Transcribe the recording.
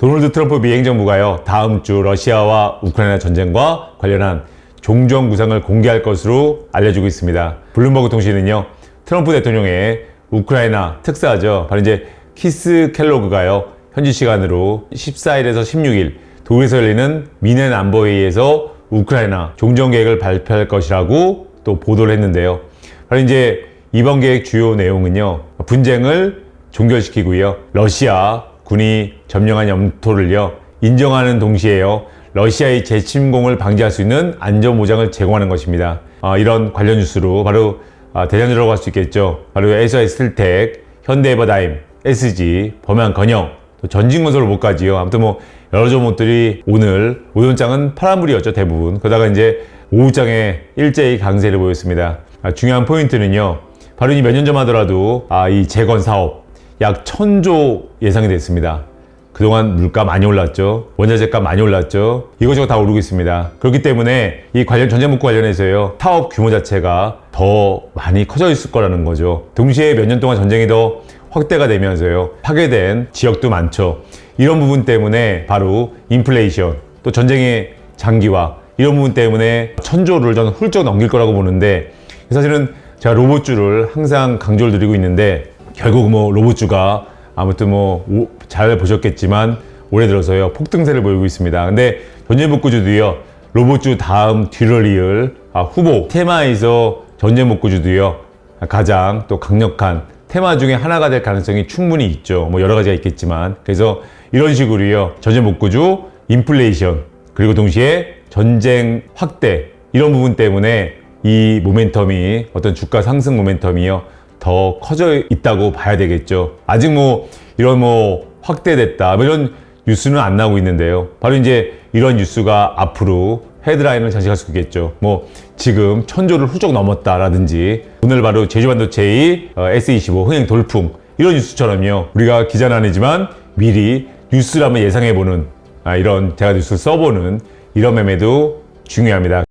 도널드 트럼프 미 행정부가요 다음 주 러시아와 우크라이나 전쟁과 관련한 종전 구상을 공개할 것으로 알려지고 있습니다. 블룸버그 통신은요 트럼프 대통령의 우크라이나 특사죠 바로 이제 키스 켈로그가요 현지 시간으로 14일에서 16일 독일에서 열리는 미넨 안보회의에서 우크라이나 종전 계획을 발표할 것이라고 또 보도를 했는데요. 바로 이제 이번 계획 주요 내용은요 분쟁을 종결시키고요 러시아 군이 점령한 영토를요 인정하는 동시에요 러시아의 재침공을 방지할 수 있는 안전 보장을 제공하는 것입니다. 아, 이런 관련 뉴스로 바로 아, 대장주라고 할 수 있겠죠. 바로 에서 에스틀텍, 현대에버다임, SG, 범양건영, 또 전진건설 못까지요. 아무튼 뭐 여러 종목들이 오늘 오전장은 파란불이었죠 대부분. 그러다가 이제 오후장에 일제히 강세를 보였습니다. 아, 중요한 포인트는요. 바로 이 몇 년 전 하더라도 아, 이 재건 사업 약 천조 예상이 됐습니다. 그동안 물가 많이 올랐죠. 원자재값 많이 올랐죠. 이것저것 다 오르고 있습니다. 그렇기 때문에 이 관련 전자목과 관련해서요. 사업 규모 자체가 더 많이 커져 있을 거라는 거죠. 동시에 몇 년 동안 전쟁이 더 확대가 되면서요. 파괴된 지역도 많죠. 이런 부분 때문에 바로 인플레이션 또 전쟁의 장기화 이런 부분 때문에 천조를 저는 훌쩍 넘길 거라고 보는데 사실은 제가 로봇주를 항상 강조를 드리고 있는데 결국 뭐 로봇주가 아무튼 뭐 잘 보셨겠지만 올해 들어서요 폭등세를 보이고 있습니다. 근데 전쟁복구주도요 로봇주 다음 뒤를 이을 아, 후보 테마에서 전쟁복구주도요 가장 또 강력한 테마 중에 하나가 될 가능성이 충분히 있죠. 뭐 여러 가지가 있겠지만 그래서 이런 식으로요 전쟁복구주 인플레이션 그리고 동시에 전쟁 확대 이런 부분 때문에 이 모멘텀이 어떤 주가 상승 모멘텀이요 더 커져 있다고 봐야 되겠죠. 아직 뭐 이런 뭐 확대됐다 뭐 이런 뉴스는 안 나오고 있는데요. 바로 이제 이런 뉴스가 앞으로 헤드라인을 장식할 수 있겠죠. 뭐 지금 천조를 훌쩍 넘었다라든지 오늘 바로 제주반도체의 어, S25 흥행 돌풍 이런 뉴스처럼요. 우리가 기자는 아니지만 미리 한번 예상해보는 아, 이런 대화 뉴스를 써보는 이런 매매도 중요합니다.